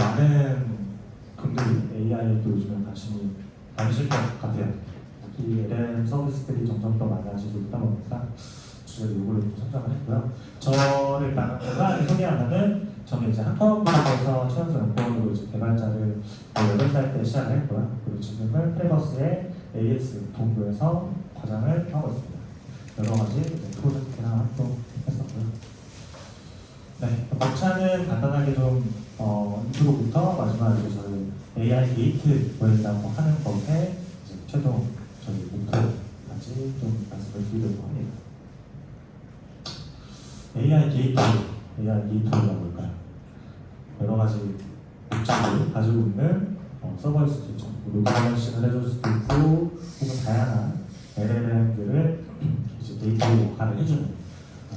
많은 분들이 AI에도 요즘에 관심이 많으실 것 같아요. 특히 LLM 서비스들이 점점 더 많아지고 있다 보니까 주제를 요구를 좀 선정을 했고요. 저를 간단하게 소개하면은 저는 이제 한컴그룹에서 최연소 연구원으로 이제 개발자를 18살 때 시작을 했고요. 그리고 지금은 프레버스의 AX 본부에서 과장을 하고 있습니다. 여러 가지 프로젝트나 활동 했었고요. 네, 목차는 간단하게 좀 어, 인트로부터 마지막으로 저희 AI 게이트웨이라고 하는 것에 이제 최종 저희 목표까지 좀 말씀을 드리려고 합니다. AI 게이트웨이, AI 게이트웨이가 뭘까요? 여러 가지 목적을 가지고 있는 어, 서버일 수도 있죠. 뭐 노트방식을 해줄 수도 있고 혹은 다양한 LLM들을 이제 게이트웨이 역할을 해주는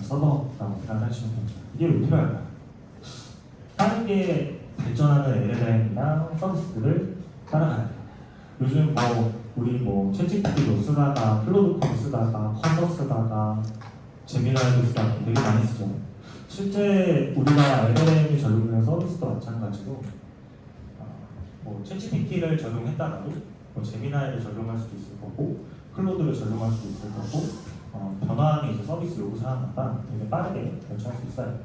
어, 서버라고 생각하시면 됩니다. 이게 왜 필요할까요? 빠르게 발전하는 LLM이나 서비스들을 따라가야 돼요. 요즘 뭐 우리 뭐 챗GPT도 쓰다가 클로드컴 쓰다가 컨버 쓰다가 제미나이도 쓰다가 되게 많이 쓰죠. 실제 우리가 LLM이 적용된 서비스도 마찬가지로 아, 뭐 챗GPT를 적용했다가도 뭐 제미나이를 적용할 수도 있을 거고 클로드를 적용할 수도 있을 거고 어, 변화하는 이제 서비스 요구 사항마다 되게 빠르게 결정할 수 있어요.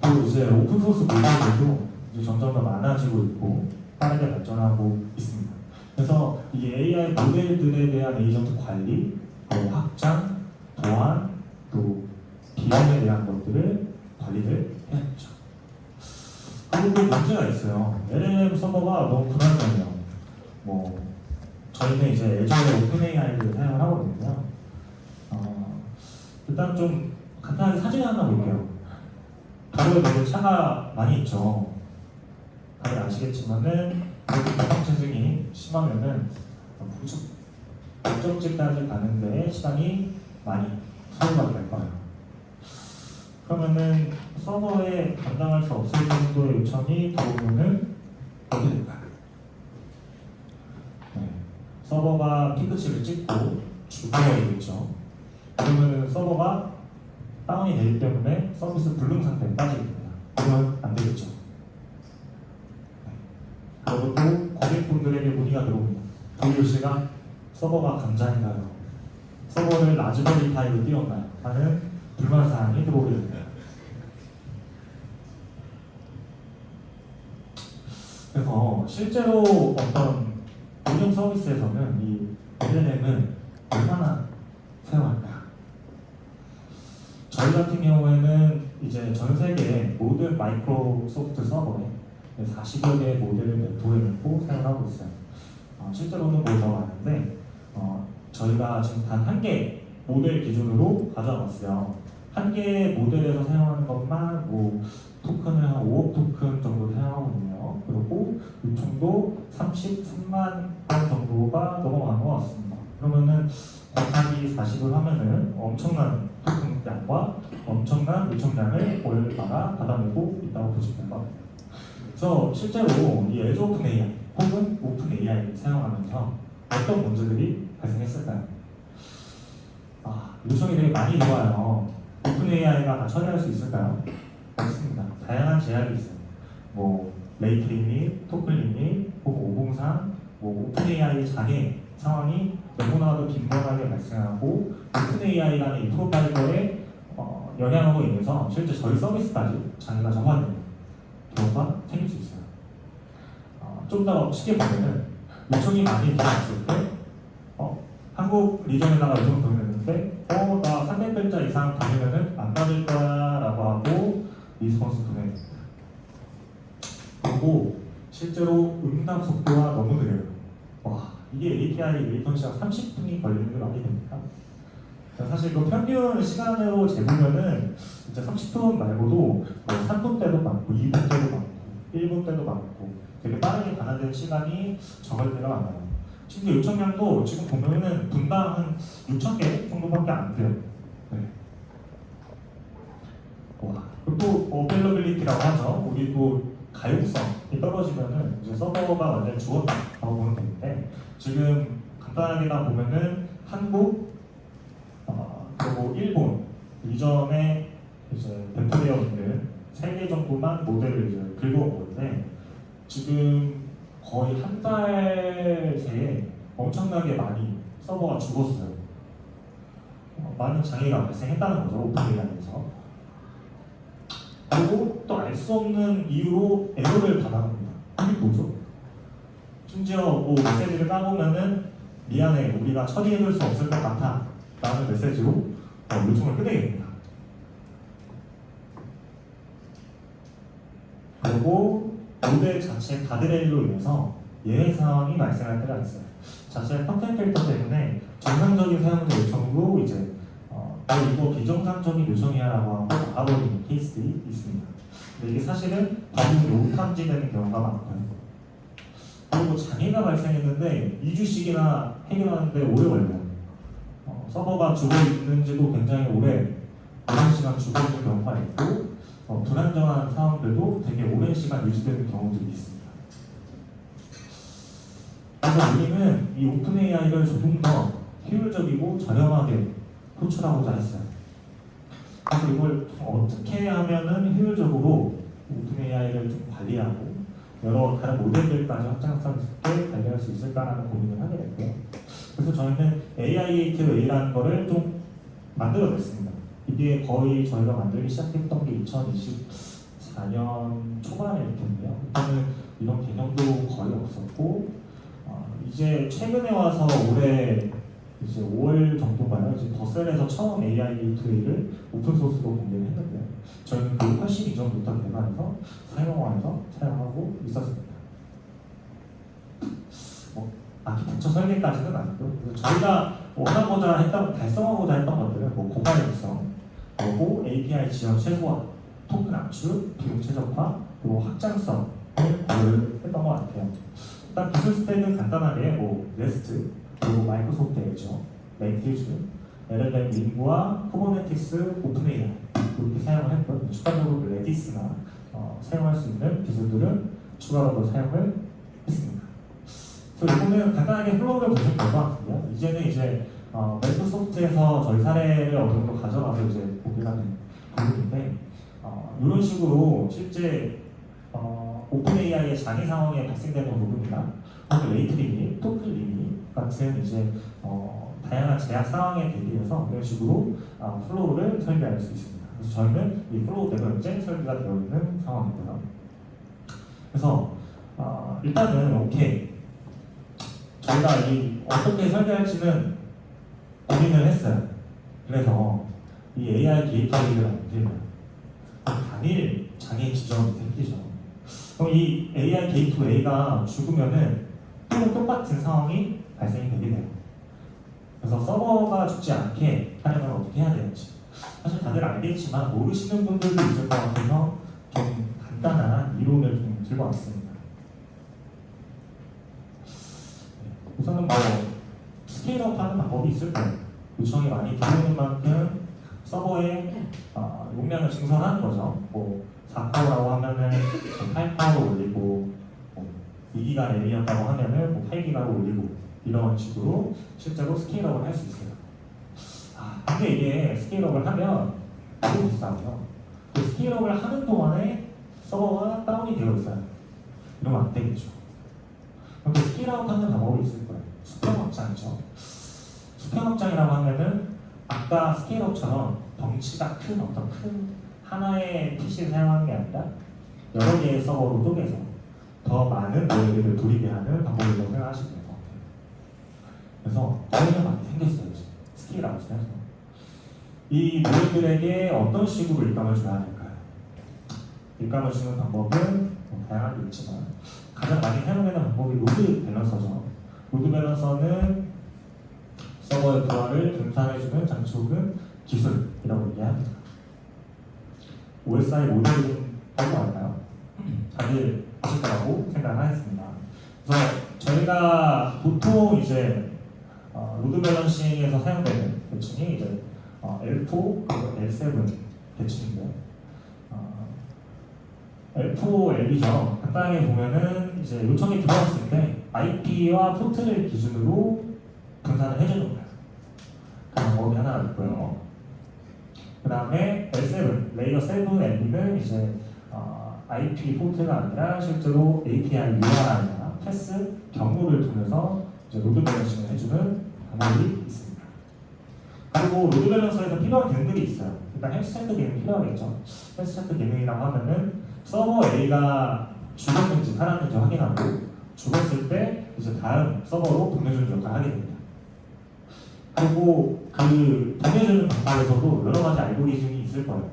그리고 이제 오픈 소스 모델들도 이제 점점 더 많아지고 있고 빠르게 발전하고 있습니다. 그래서 이 AI 모델들에 대한 에이전트 관리, 또 확장, 보안, 또 비용에 대한 것들을 관리를 해야죠. 그리고 또 문제가 있어요. LLM 서버가 너무 불안정해요. 뭐 저희는 이제 예전에 오픈 AI를 사용을 하거든요. 어, 일단 좀 간단하게 사진 하나 볼게요. 도로에 되게 차가 많이 있죠. 다들 아시겠지만은 교통 체증이 심하면은 부축 목적지까지 가는데 시간이 많이 소요가 될 거예요. 그러면은 서버에 감당할 수 없을 정도의 요청이 들어오면은 어떻게 될까요? 네. 서버가 피크치를 찍고 죽어야겠죠. 그러면은 서버가 다운이 되기 때문에 서비스 불능 상태에 빠지게 됩니다. 그러면 안 되겠죠. 또 고객분들에게 문의가 들어옵니다. 도일 씨가 서버가 감장인가요? 서버를 라즈베리 파이로 띄웠나요? 하는 불만 사항이 들어오게 됩니다. 그래서 실제로 어떤 운영 서비스에서는 이 LLM은 얼마나 사용할까요? 저희 같은 경우에는 이제 전 세계 모든 마이크로소프트 서버에 40여 개의 모델을 놓고 사용하고 있어요. 어, 실제로는 뭐 더 많은데 어, 저희가 지금 단 한 개 모델 기준으로 가져왔어요. 한 개의 모델에서 사용하는 것만 뭐 토큰을 한 5억 토큰 정도 사용하거든요. 그리고 요청도 33만 건 정도가 넘어간 것 같습니다. 그러면은 곱하기 40을 하면은 엄청난 토큰 양과 엄청난 요청량을 월마다 받아내고 있다고 보시면 같아요. 그래서 실제로 이 애저 오픈 AI 혹은 오픈 AI를 사용하면서 어떤 문제들이 발생했을까요? 아, 요청이 되게 많이 들어와요. 오픈 AI가 다 처리할 수 있을까요? 없습니다. 다양한 제약이 있어요. 뭐 레이트 리밋, 토큰 리밋, 혹은 503, 뭐 오픈 AI 장애 상황이 너무나도 빈번하게 발생하고 오픈 AI라는 이 프로파일러의 어, 영향으로 인해서 실제 저희 서비스까지 장애가 저하되는 경우가 생길 수 있어요. 어, 좀더 쉽게 보면은 요청이 많이 들어왔을 때 어, 한국 리전에다가 요청 보냈는데 어, 나 300글자 이상 보내면은 안 받을 거야 라고 하고 리스폰스 보내줍니다. 그리고 실제로 응답 속도가 너무 느려요. 와, 이게 API 레이턴시가 30분이 걸리는 게 말이 됩니까? 사실 그 평균 시간으로 재보면은 진짜 30분 말고도 뭐 3분 때도 많고 2분 때도 많고 1분 때도 많고 되게 빠르게 반환되는 시간이 적을 때가 많아요. 심지어 요청량도 지금 보면은 분당 한 6천 개 정도밖에 안 돼요. 네. 와, 또 어벨러빌리티라고 하죠. 우리 또 가용성이 떨어지면은 이제 서버가 완전히 죽었다고 보면 되는데 지금 간단하게만 보면은 한국, 어, 그리고 일본 이전에 이제 배포되어 있는 세개 정도만 모델을 이제 긁어온 건데 지금 거의 한 달 새에 엄청나게 많이 서버가 죽었어요. 어, 많은 장애가 발생했다는 거죠 오픈 AI에서. 그리고 또 알 수 없는 이유로 에러를 받아갑니다. 이게 뭐죠? 심지어 뭐 메시지를 까보면은 미안해 우리가 처리해줄 수 없을 것 같아 라는 메시지로 어, 요청을 끄내게 됩니다. 그리고 모델 자체 가드레일로 인해서 예외 상황이 발생할 때가 있어요. 자체 컨텐츠 필터 때문에 정상적인 사용자 요청으로 이제 이거 비정상적인 요청이야라고 하고 나가버리는 케이스들이 있습니다. 근데 이게 사실은 반응이 오탐지되는 경우가 많고요. 그리고 장애가 발생했는데 2주씩이나 해결하는데 오래 걸려요. 어, 서버가 죽어 있는지도 굉장히 오래 오랜 시간 죽어 있는 경우가 있고 어, 불안정한 상황들도 되게 오랜 시간 유지되는 경우들이 있습니다. 그래서 우리는 이 오픈 AI를 조금 더 효율적이고 저렴하게 호출하고자 했어요. 그래서 이걸 어떻게 하면은 효율적으로 오픈 AI를 좀 관리하고 여러 다른 모델들까지 확장성 있게 관리할 수 있을까라는 고민을 하게 됐고요. 그래서 저희는 AI 게이트 A라는 거를 좀 만들어냈습니다. 이게 거의 저희가 만들기 시작했던 게 2024년 초반일 텐데요. 그때는 이런 개념도 거의 없었고 어, 이제 최근에 와서 올해 이제 5월 정도가요. 이제 버셀에서 처음 AI 게이트웨이를 오픈 소스로 공개를 했는데 저희는 그 훨씬 이전부터 개발해서 사용하면서 사용하고 있었습니다. 뭐 아키텍처 설계까지는 아니고 저희가 원하고자 했던 달성하고자 했던 것들은 뭐 고가력성, 그리고 API 지원 최소화, 토큰 압축, 비용 최적화, 그리고 확장성을 고려를 했던 것 같아요. 일단 기술 스택은 간단하게 뭐 레스트, 그리고 마이크로소프트 에저, 랭귀지, LLM 링구와 쿠버네티스, 오픈AI 이렇게 사용을 했고 추가적으로 그 레디스나 어, 사용할 수 있는 기술들은 추가로 사용을 했습니다. 그래서 이거는 간단하게 플로우를 보시면 될 것 같은데요. 이제는 이제 어, 마이크로소프트에서 저희 사례를 어느 정도 가져가서 이제 공개가 된 부분인데 어, 이런 식으로 실제 어, 오픈 AI의 장애 상황에 발생되는 부분이나 리밋, 토큰 리밋 같은 이제 어, 다양한 제약 상황에 대비해서 이런 식으로 어, 플로우를 설계할 수 있습니다. 그래서 저희는 이 플로우대로 현재 설계가 되어 있는 상황이고요. 그래서 어, 일단은 오케이 저희가 이 어떻게 설계할지는 고민을 했어요. 그래서 이 AI 게이트웨이를 만들면 단일 장애 지점이 생기죠. 그럼 이 AI 게이트웨이가 죽으면은 또 똑같은 상황이 발생이 되게 돼요. 그래서 서버가 죽지 않게 하려면 어떻게 해야 되는지 사실 다들 알겠지만 모르시는 분들도 있을 것 같아서 좀 간단한 이론을 좀 들고 왔습니다. 네, 우선은 뭐 스케일업하는 방법이 있을 거예요. 요청이 많이 들어오는 만큼 서버에 어, 용량을 증설하는 거죠. 뭐 4파워라고 하면은 8파워로 올리고 뭐 2기가 램이었다고 하면은 뭐 8기가로 올리고 이런 식으로 실제로 스케일업을 할 수 있어요. 아, 근데 이게 스케일업을 하면 너무 비싸고요. 그 스케일업을 하는 동안에 서버가 다운이 되어 있어요. 이러면 안 되겠죠. 그럼 그 스케일업 하는 방법이 있을 거예요. 수평 확장이죠. 수평 확장이라고 하면은 아까 스케일업처럼 덩치가 큰 어떤 큰 하나의 PC를 사용하는 게 아니라 여러 개의 서버로 쪼개서 더 많은 모델들을 돌입해 하는 방법이라고 생각하시면 될 것 같아요. 그래서 저희가 많이 생겼어요, 지금. 스케일업에서. 이 모델들에게 어떤 식으로 일감을 줘야 될까요? 일감을 주는 방법은 뭐 다양하게 있지만 가장 많이 사용되는 방법이 로드 밸런서죠. 로드 밸런서는 서버의 부하를 분산해주는 장치 혹은 기술이라고 얘기합니다. OSI 모델이 좀 궁금할까요? 다들 아실 거라고 생각하겠습니다. 그래서 저희가 보통 이제 어, 로드 밸런싱에서 사용되는 대칭이 이제 어, L4 그리고 L7 대칭인데 어, L4, L이죠. 간단하게 보면은 이제 요청이 들어왔을 때 IP와 포트를 기준으로 분산을 해주는 거예요. 그 방법이 하나가 있고요. 그 다음에 L7, 레이어 7 앱은 이제 어, IP 포트가 아니라 실제로 API URI나 패스 경로를 통해서 이제 로드 밸런싱을 해주는 방법이 있습니다. 그리고 로드 밸런서에서 필요한 기능들이 있어요. 일단 헬스 체크 기능이 필요하겠죠. 헬스 체크 기능이라고 하면은 서버 A가 죽었는지 살았는지 확인하고 죽었을 때 이제 다음 서버로 보내주는 역할을 하게 됩니다. 그리고 그 보내주는 방법에서도 여러 가지 알고리즘이 있을 거예요.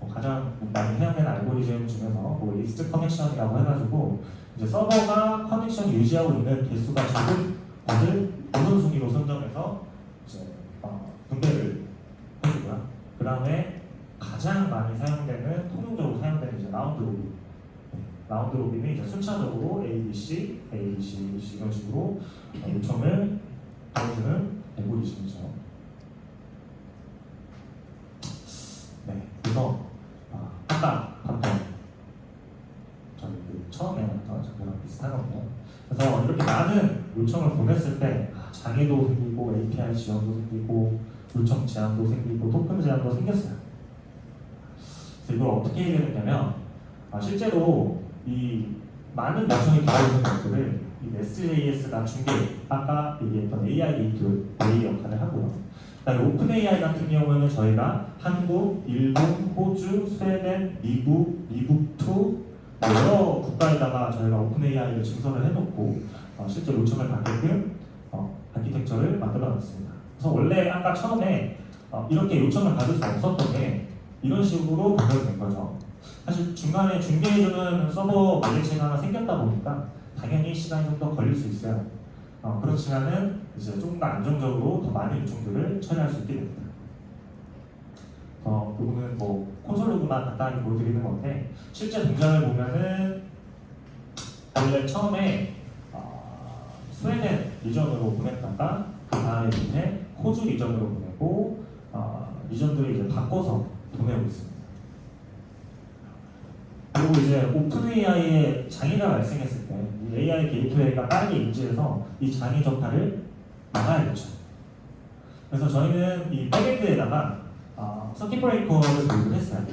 뭐 가장 많이 사용되는 알고리즘 중에서 뭐 리스트 커넥션이라고 해가지고 이제 서버가 커넥션 유지하고 있는 개수가 적은 것을 우선순위로 선정해서 이제 어, 분배를 해주고요. 그 다음에 가장 많이 사용되는 통용적으로 사용되는 이제 라운드 로빈. 네, 라운드 로빈은 이제 순차적으로 A, B, C, A, B, C, 이런 식으로 어, 요청을 보여주는 알고리즘이죠. 네, 그래서 아, 아까 봤던 저희 그 처음에 봤던 장면랑 비슷하거든요. 그래서 이렇게 많은 요청을 보냈을 때 아, 장애도 생기고 API 지원도 생기고 요청 제한도 생기고 토큰 제한도 생겼어요. 그래서 이걸 어떻게 해결했냐면 아, 실제로 이 많은 요청이 들어오는 것들을 이 Nest.js가 중개 아까 얘기했던 AI 게이트웨이 역할을 하고요. 그다음에 오픈 AI 같은 경우에는 저희가 한국, 일본, 호주, 스웨덴, 미국, 미국 투 여러 국가에다가 저희가 오픈 AI를 증설을 해놓고 어, 실제 요청을 받게끔 어, 아키텍처를 만들어놨습니다. 그래서 원래 아까 처음에 어, 이렇게 요청을 받을 수 없었던 게 이런 식으로 변경된 거죠. 사실 중간에 중개해주는 서버 매개체가 하나 생겼다 보니까 당연히 시간이 좀 더 걸릴 수 있어요. 어, 그렇지만은 이제 조금 더 안정적으로 더 많은 요청들을 처리할 수 있게 됩니다. 어, 이거는 뭐 콘솔로그만 간단히 보여드리는 건데 실제 동작을 보면은 원래 처음에 어, 스웨덴 리전으로 보냈다가 그 다음에 밑에 호주 리전으로 보내고 어, 리전들을 이제 바꿔서 보내고 있습니다. 그리고 이제 오픈 AI에 장애가 발생했을 때이 AI 게이트웨이가 빠르게 인지해서 이 장애 적화를 막아야겠죠. 그래서 저희는 이 백엔드에다가 어, 서킷 브레이커를 도입을 했어요.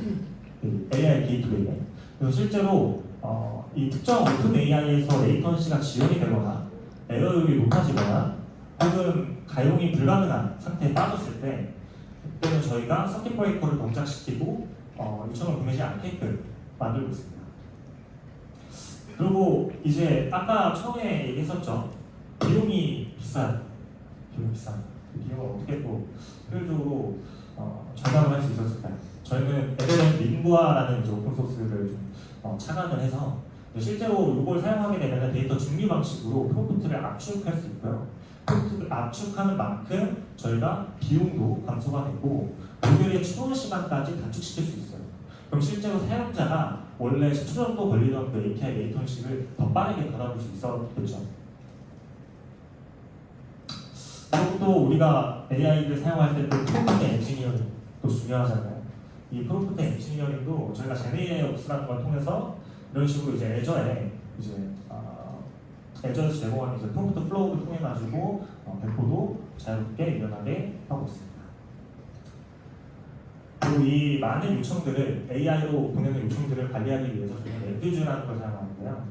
그 AI 게이트웨이에. 그래서 실제로 어, 이 특정 오픈 AI에서 레이턴시가 지연이 되거나 에러율이 높아지거나 혹은 가용이 불가능한 상태에 빠졌을 때 그때는 저희가 서킷 브레이커를 동작시키고 어, 요청을 보내지 않게끔 만들고 있습니다. 그리고 이제 아까 처음에 얘기했었죠. 비용이 비싼, 비싼. 그 비용을 어떻게 또 효율적으로 어, 절감을 할 수 있었을까요? 저희는 에베렌 링구아라는 이제 오픈 소스를 좀 어, 착안을 해서 실제로 이걸 사용하게 되면 데이터 중립 방식으로 프롬프트를 압축할 수 있고요. 프롬프트를 압축하는 만큼 저희가 비용도 감소가 되고 모델의 추론 시간까지 단축시킬 수 있어요. 그럼 실제로 사용자가 원래 10초 정도 걸리던 그 API 레이턴식을 더 빠르게 받아볼 수 있었겠죠. 그리고 또 우리가 AI를 사용할 때 또 프롬프트 엔지니어링도 중요하잖아요. 이 프롬프트 엔지니어링도 저희가 제네이옵스라는 걸 통해서 이런 식으로 이제 애저에 이제 어, 애저에서 제공하는 이제 프롬프트 플로우를 통해 가지고 어, 배포도 자유롭게 일어나게 하고 있습니다. 그리고 이 많은 요청들을 AI로 보내는 요청들을 관리하기 위해서 저희는 렌퓨즈라는 걸 사용하는데요.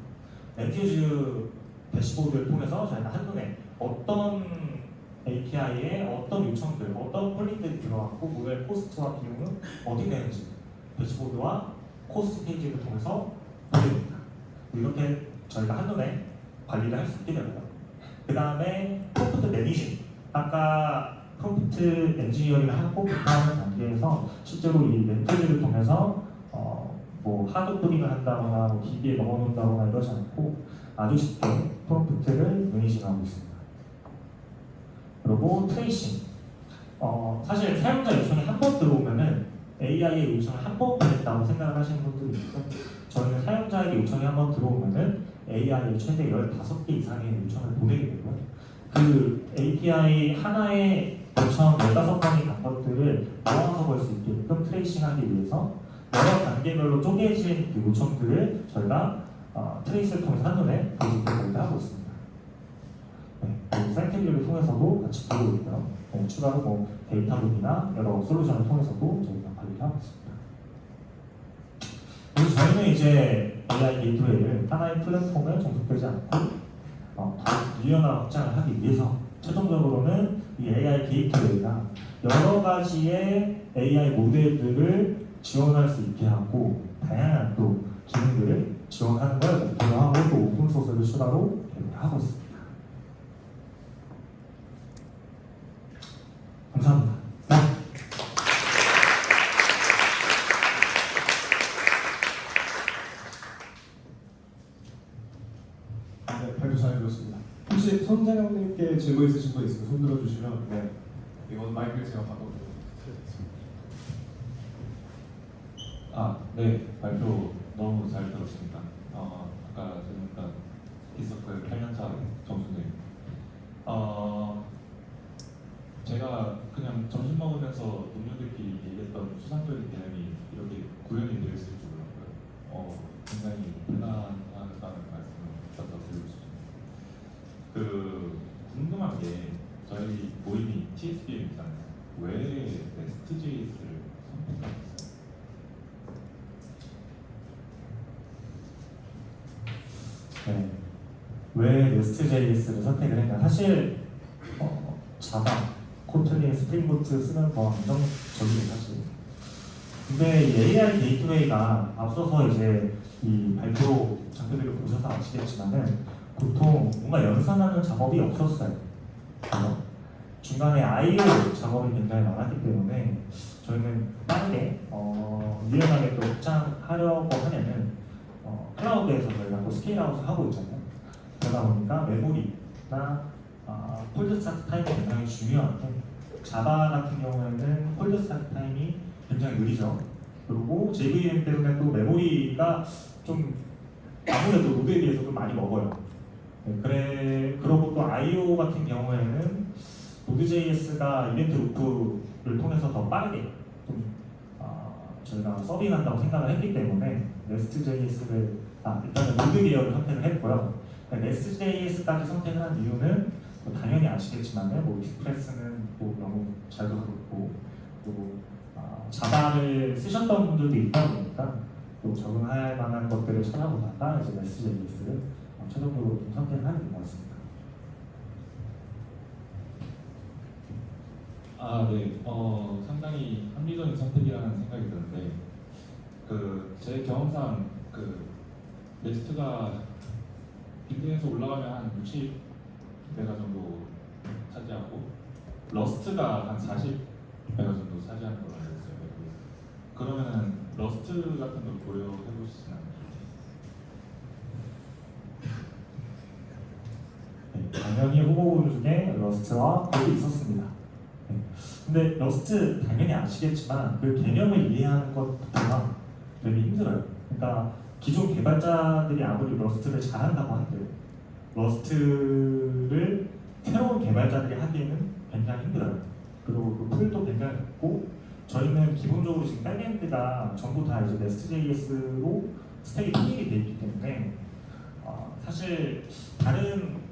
렌퓨즈 대시보드를 통해서 저희가 한눈에 어떤 API에 어떤 요청들, 어떤 퀄리들이 들어왔고 모델 코스트와 비용은 어디 되는지 대시보드와 코스트 페이지를 통해서 보여줍니다. 이렇게 저희가 한눈에 관리를 할 수 있게 됩니다. 그 다음에 프롬프트 매니징. 아까 프롬프트 엔지니어링을 하고 하는 단계에서 실제로 이 멘트를 통해서 어, 뭐 하드 코딩을 한다거나 뭐 DB에 넣어놓는다거나 이러지 않고 아주 쉽게 프롬프트를 매니징하고 있습니다. 그리고 트레이싱. 어, 사실 사용자 요청이 한 번 들어오면은 AI의 요청을 한 번 보냈다고 생각을 하시는 분들이 있고 저희는 사용자에게 요청이 한 번 들어오면은 AI에 최대 15개 이상의 요청을 보내게 되고요. 그 API 하나에 요청 15건이 간 것들을 모아서 볼 수 있게끔 트레이싱하기 위해서 여러 단계별로 쪼개진 그 요청들을 저희가 어, 트레이스를 통해서 한눈에 보여주게 하고 있습니다. 스토리를 통해서도 같이 보고 있고요. 네, 추가로 뭐 데이터북이나 여러 솔루션을 통해서도 저희가 관리를 하고 있습니다. 그래서 저희는 이제 AI 게이트웨이를 하나의 플랫폼에 종속되지 않고 어, 더 유연한 확장을 하기 위해서 최종적으로는 이 AI 게이트웨이가 여러 가지의 AI 모델들을 지원할 수 있게 하고 다양한 또 기능들을 지원하는 걸 목표로 하고 또 오픈 소스를 추가로 개발을 하고 있습니다. 네. 네, 발표 잘 들었습니다. 혹시 손장영님께 질문 있으신 분 들어주시면 네, 이건 마이크를 제가 하겠습니다. 아, 네. 발표 너무 잘 들었습니다. 어, 아까 들으니까 기서클 8년차 정수님. 어, 제가 그냥 점심 먹으면서 동료들끼리 얘기했던 수상적인 개념이 이렇게 구현이 되어 있을 줄 몰랐고요. 어, 굉장히 대단하다는 말씀을 싶습니다. 그, 궁금한 게 저희 모임이 TSBM이잖아요. 왜 네스트.js를 선택하셨어요? 네. 왜 REST.js를 선택을 했냐? 사실 어, 자바, 코틀린, 스프링보트 쓰는 더 안정적이긴 사실. 근데 이 AI 게이트웨이가 앞서서 이제 이 발표 장표들을 보셔서 아시겠지만은 보통 뭔가 연산하는 작업이 없었어요. 중간에 I/O 작업이 굉장히 많았기 때문에 저희는 빠르게 어, 유연하게 또 확장하려고 하면은 어, 클라우드에서 저희가 또 스케일아웃을 하고 있잖아요. 그러다 보니까 메모리나 아, 폴드 스타트 타임이 굉장히 중요한데 자바 같은 경우에는 폴드 스타트 타임이 굉장히 느리죠. 그리고 JVM 때문에 또 메모리가 좀 아무래도 로드에 비해서 좀 많이 먹어요. 네, 그래 그러고 또 I/O 같은 경우에는 Node.js가 이벤트 루프를 통해서 더 빠르게 좀 아, 저희가 서빙한다고 생각을 했기 때문에 REST.js를 아, 일단은 로드 계열을 선택을 했고요. REST.js까지 선택을 한 이유는 뭐 당연히 아시겠지만 뭐 익스프레스는 뭐 너무 잘 돌아갔고 또 아, 자바를 쓰셨던 분들도 있다 보니까 또 적응할 만한 것들을 찾아보다가 이제 REST.js를 어, 최종적으로 좀 선택을 된것 같습니다. 아, 네. 어, 상당히 합리적인 선택이라는 생각이 드는데, 그, 제 경험상, 그, 네스트가 빅딩에서 올라가면 한 60메가 정도 차지하고, 러스트가 한 40메가 정도 차지하는 걸로 알고 있어요. 그- 그러면은, 러스트 같은 걸 고려해 보시나요? 네, 당연히 후보군 중에 러스트와 거기 있었습니다. 네. 근데 러스트 당연히 아시겠지만 그 개념을 이해하는 것부터가 되게 힘들어요. 그러니까 기존 개발자들이 아무리 러스트를 잘한다고 한들 러스트를 새로운 개발자들이 하기에는 굉장히 힘들어요. 그리고 그 풀도 굉장히 높고 저희는 기본적으로 지금 백엔드가 전부 다 이제 REST.js로 스택이 통일이 돼 있기 때문에 어, 사실 다른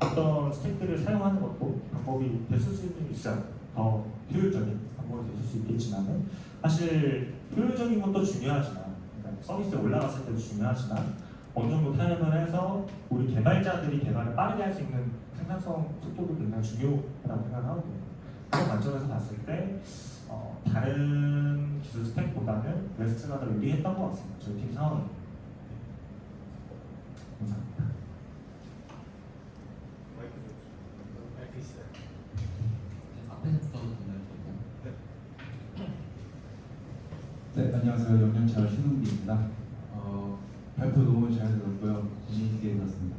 어떤 스택들을 사용하는 것도 방법이 됐을 수는 있어요. 더 효율적인 방법이 됐을 수 있겠지만은 사실 효율적인 것도 중요하지만 그러니까 서비스에 올라갔을 때도 중요하지만 어느 정도 타협을 해서 우리 개발자들이 개발을 빠르게 할 수 있는 생산성 속도도 굉장히 중요하다고 생각하거든요. 그런 관점에서 봤을 때 어, 다른 기술 스택보다는 레스트가 더 유리했던 것 같습니다. 저희 팀 상황이. 감사합니다. 네, 안녕하세요. 영양차를 신웅기입니다. 어, 발표 너무 잘 들었고요. 재미있게 들었습니다.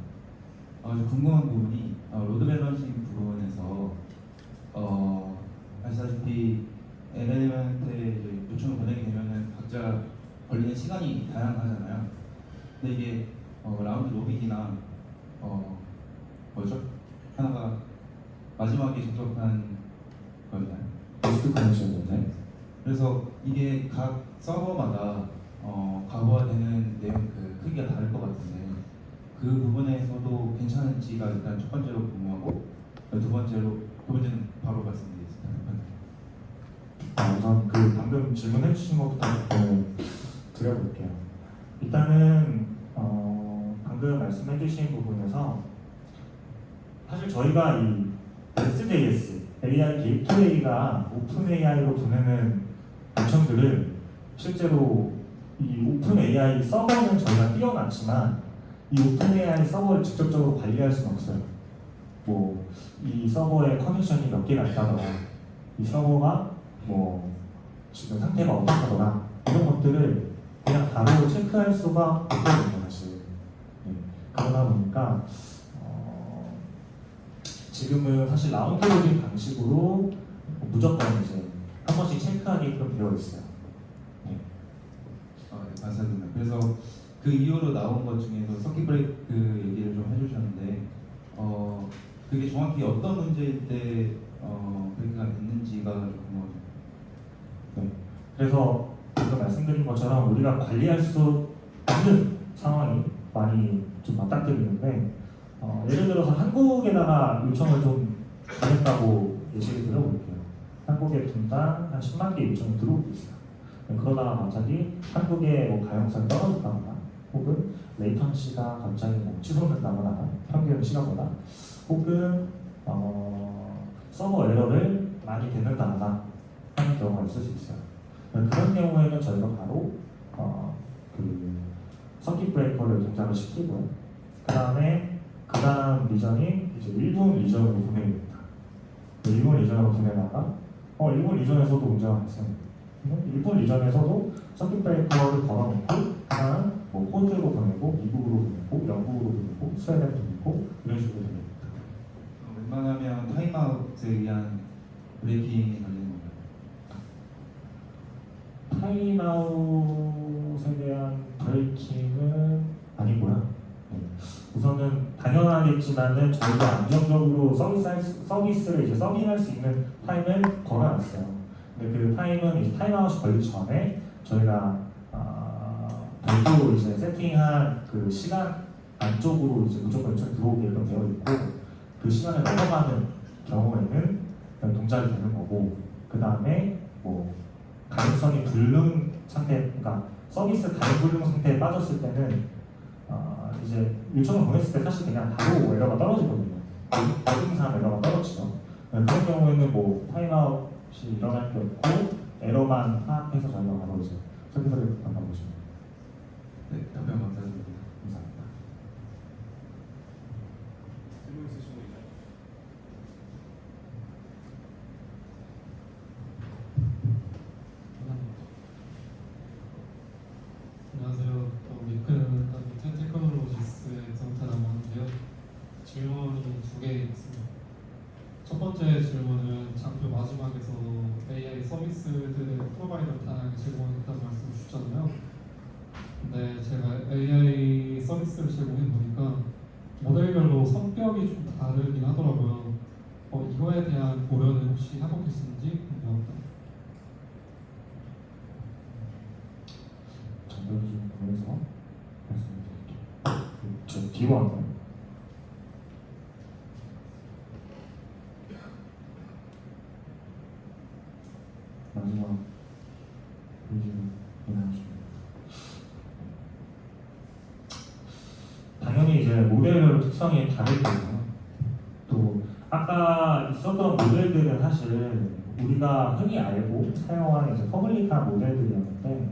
어, 저 궁금한 부분이 어, 로드 밸런싱 부분에서 어, 아시다시피 LLM한테 이제 요청을 보내게 되면은 각자 걸리는 시간이 다양하잖아요. 근데 이게 어, 라운드 로빈이나 어, 뭐죠? 하나가 마지막에 접속한 거였나요? 리스크 커넥션인데 그래서 이게 각 서버마다 어, 가부화되는 내용 그 크기가 다를 것 같은데 그 부분에서도 괜찮은지가 일단 첫 번째로 궁금하고 두 번째로 두 번째는 바로 말씀드리겠습니다. 아, 우선 그 방금 질문해 주신 것부터 네, 드려볼게요. 일단은 어, 방금 말씀해 주신 부분에서 사실 저희가 이 SJS AI 게이트웨이가 오픈 AI로 보내는 요청들을 실제로 이 오픈 AI 서버는 저희가 띄워놨지만 이 오픈 AI 서버를 직접적으로 관리할 수는 없어요. 뭐 이 서버에 커넥션이 몇 개가 있다더라, 이 서버가 뭐 지금 상태가 어떻다더라 이런 것들을 그냥 바로 체크할 수가 없거든요, 사실. 네. 그러다 보니까 어, 지금은 사실 라운드 로딩 방식으로 무조건 이제 한 번씩 체크하게끔 되어 있어요. 네. 아, 네, 감사드립니다. 그래서 그 이후로 나온 것 중에서 서킷 브레이크 얘기를 좀 해주셨는데 어 그게 정확히 어떤 문제일 때 어, 브레이크가 됐는지가 조금 네. 그래서 방금 말씀드린 것처럼 우리가 관리할 수 없는 상황이 많이 좀 맞닥뜨리는데 어, 예를 들어서 한국에다가 요청을 좀 보냈다고 예시를 들어볼게요. 한국에 분당 한 10만 개 요청이 들어오고 있어요. 네, 그러다가 갑자기 한국의 뭐 가용성이 떨어졌다거나 혹은 레이턴시가 갑자기 뭐 취소된다거나 평균 시간보다 혹은 어, 서버 에러를 많이 듣는다거나 하는 경우가 있을 수 있어요. 그런 경우에는 저희가 바로 어, 그 서킷 브레이커를 동작을 시키고요. 그 다음에 그 다음 리전이 이제 일본 리전으로 보내입니다. 일본 리전으로 보내다가 어 일본 문제가 발생해요. 그러면 일본 리전에서도 서킷 브레이커를 걸어놓고 그 다음 뭐 호주로 보내고 미국으로 보내고 영국으로 보내고 스웨덴 보내고 이런 식으로 됩니다. 웬만하면 타임아웃에 의한 브레이킹이 걸리는 건가요? 타임아웃에 대한 브레이킹은 아니고요. 네. 우선은 당연하겠지만은 저희가 안정적으로 서비스 서비스를 이제 서빙할 수 있는 타임을 걸어놨어요. 근데 그 타임은 이제 타임아웃이 걸리기 전에 저희가 아, 별도로 이제 세팅한 그 시간 안쪽으로 이제 무조건 요청이 들어오게끔 되어 있고 그 시간을 넘어가는 경우에는 동작이 되는 거고 그 다음에 뭐 가능성이 불능 상태, 그러니까 서비스 가능 불능 상태에 빠졌을 때는 어, 이제 요청을 보냈을 때 사실 그냥 바로 에러가 떨어지거든요. 모든상 에러가 떨어지죠. 네, 그런 경우에는 뭐 타임아웃이 일어날 게 없고 에러만 파악해서 저희가 바로 이제 서비스를 받아보시면 네, 답변. 감사합니다. 첫 번째 질문은 장표 마지막에서 AI 서비스들 프로바이더 다양하게 제공했다는 말씀 주셨잖아요. 근데 제가 AI 서비스를 제공해 보니까 모델별로 성격이 좀 다르긴 하더라고요. 어, 이거에 대한 고려는 혹시 하고 계신지 궁금합니다. 장면을 좀 보면서 말씀드릴게요. 저 그 D1 사실 우리가 흔히 알고 사용하는 이제 퍼블릭한 모델들이었는데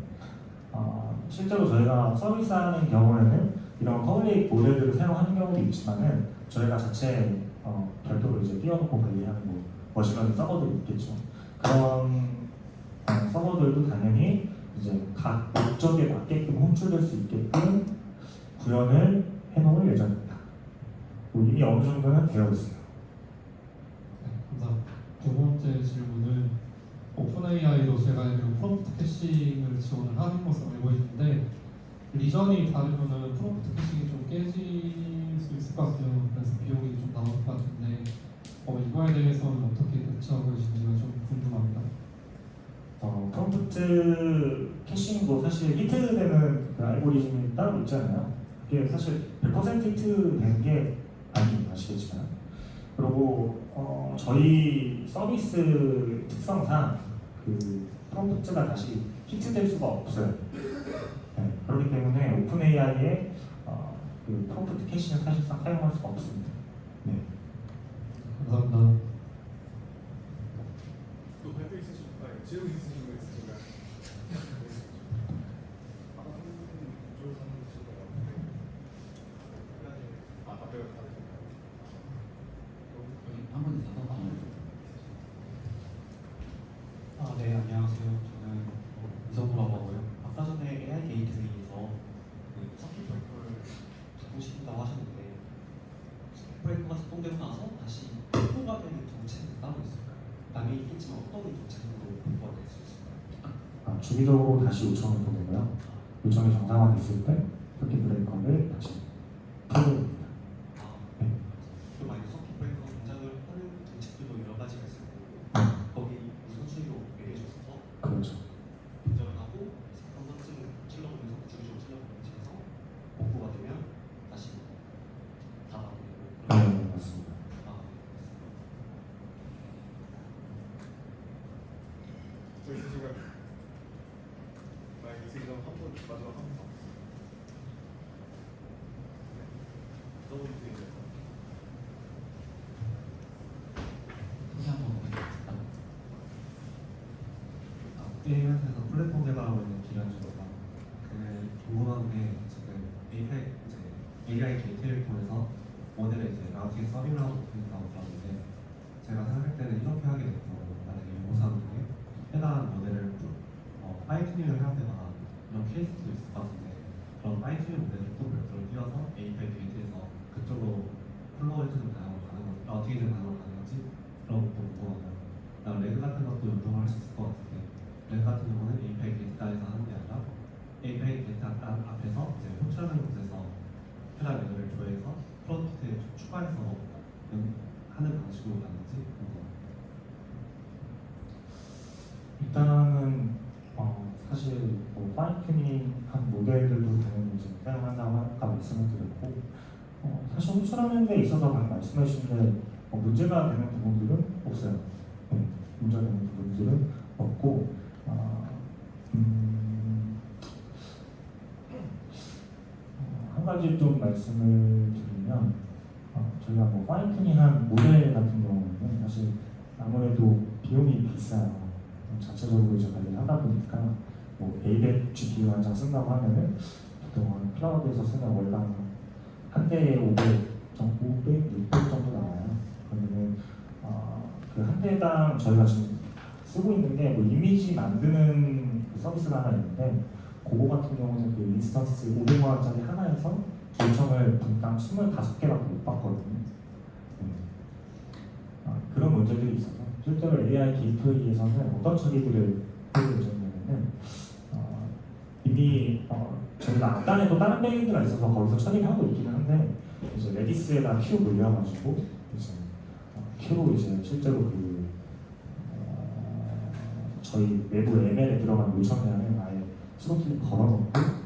어, 실제로 저희가 서비스하는 경우에는 이런 퍼블릭 모델들을 사용하는 경우도 있지만은 저희가 자체 어, 별도로 이제 띄워놓고 관리하는 뭐 머신러닝 서버들이 있겠죠. 그런 어, 서버들도 당연히 이제 각 목적에 맞게끔 호출될 수 있게끔 구현을 해놓을 예정입니다. 뭐 이미 어느 정도는 되어 감사합니다. 두 번째 질문은 오픈 AI도 제가 알기로 프롬프트 캐싱을 지원을 하는 것으로 알고 있는데 리전이 다르면은 프롬프트 캐싱이 좀 깨질 수 있을 것 같아요. 그래서 비용이 좀 나올 것 같은데 어, 이거에 대해서는 어떻게 대처하고 계신지가 좀 궁금합니다. 어, 프롬프트 캐싱도 사실 히트되는 그 알고리즘이 따로 있잖아요. 그게 사실 100% 히트된 게 아니 아시겠지만 그리고 어, 저희 서비스 특성상 그 프롬프트가 다시 히트될 수가 없어요. 네, 그렇기 때문에 오픈 AI의 어, 그 프롬프트 캐시는 사실상 사용할 수가 없습니다. 네. 감사합니다. 또 발표 있으신 아, 질문 있으신가요? 아까 선생님 이쪽에서 한번 주신 것 같은데 아 답변 받으셨나요? 여기 한번 있어서 한번 아, 네, 안녕하세요. 저는 어, 이성우라고 하고요. 아까 전에 AI 게이트웨이에서 그 서킷 브레이커를 바꾸신다고 하셨는데 서킷 브레이커가 작동되고 나서 다시 확보가 되는 정책은 따로 있을까요? 당연히 있겠지만 어떤 정책으로 확보가 될 수 있을까요? 아, 주기적으로 다시 요청을 보내고요. 요청이 정상화됐을 때 서킷 브레이커를 다시 풀어줍니다. 아, 네. 그럼 만약 서킷 브레이커 동작을 하는 정책들도 여러 가지가 있을 거고 거기 우선순위로 매겨져서 그렇죠. 인정을 하고 한 번쯤 찔러보면서 주기적으로 찔러보면서 복구가 되면 다시 다 마무리되고 네, 맞습니다. 아, 또 있으신가요? 만약 있으시면 한번 마지막 한 번. 네. 너무 있으신가요? 소개 한번 보겠습니다. 게임에서 플랫폼 개발하고 있는 기량주가 그 궁금한 게 지금 AI 이제 AI 게이트를 통해서 모델을 이제 나중에 서빙을 하고 있다고 들었는데 제가 생각할 때는 이렇게 하게 됐고 만약에 요구사항에 해당 모델을 어, 파이튜닝을 해야 되거나 이런 케이스도 있을 것 같은데 그런 파이튜닝 모델을 또 띄워서 API 게이트에서 그쪽으로 플로우 해주는 방향으로 가는 건 어떻게 되는 방향으로 가는 건지 그런 것도 궁금하고요. 그다음 레그 같은 것도 운동을 할 수 있을 것 같은데 랩 같은 경우는 API 게이트 단에서 하는 게 아니라 API 게이트 단 앞에서 이제 호출하는 곳에서 해당 레벨을 조회해서 프론트에 추가해서 연- 하는 방식으로 가는지 궁금합니다. 일단은 어, 사실 뭐 파이튜닝한 모델들도 당연 사용한다고 아까 말씀을 드렸고 어, 사실 호출하는 데 있어서 방금 말씀해 주신 데 어, 문제가 되는 부분들은 없어요. 네, 문제가 되는 부분들은 없고 어, 음, 어, 한 가지 좀 말씀을 드리면 어, 저희가 뭐 파이튜닝한 모델 같은 경우는 사실 아무래도 비용이 비싸요. 자체적으로 이제 관리를 하다 보니까 뭐 A100 GPU 한 장 쓴다고 하면은 보통 한 클라우드에서 쓰는 월당 한 대에 500 정도, 500, 600 정도 나와요. 그러면은 어, 그한 대당 저희가 지금 쓰고 있는 게 뭐 이미지 만드는 그 서비스가 하나 있는데 그거 같은 경우는 그 인스턴스 500만 원짜리 하나에서 요청을 분당 25개밖에 못 받거든요. 네. 아, 그런 문제들이 있어서 실제로 AI 게이트웨이에서는 어떤 처리들을 하고 있냐면은 어, 이미 어, 저희가 앞단에도 다른 베이드가 있어서 거기서 처리를 하고 있기는 한데 이제 레디스에다 큐 물려가지고 이제 어, 큐로 이제 실제로 그 어, 저희 내부 ML에 들어간 요청량을 아예 스로틀 걸어놓고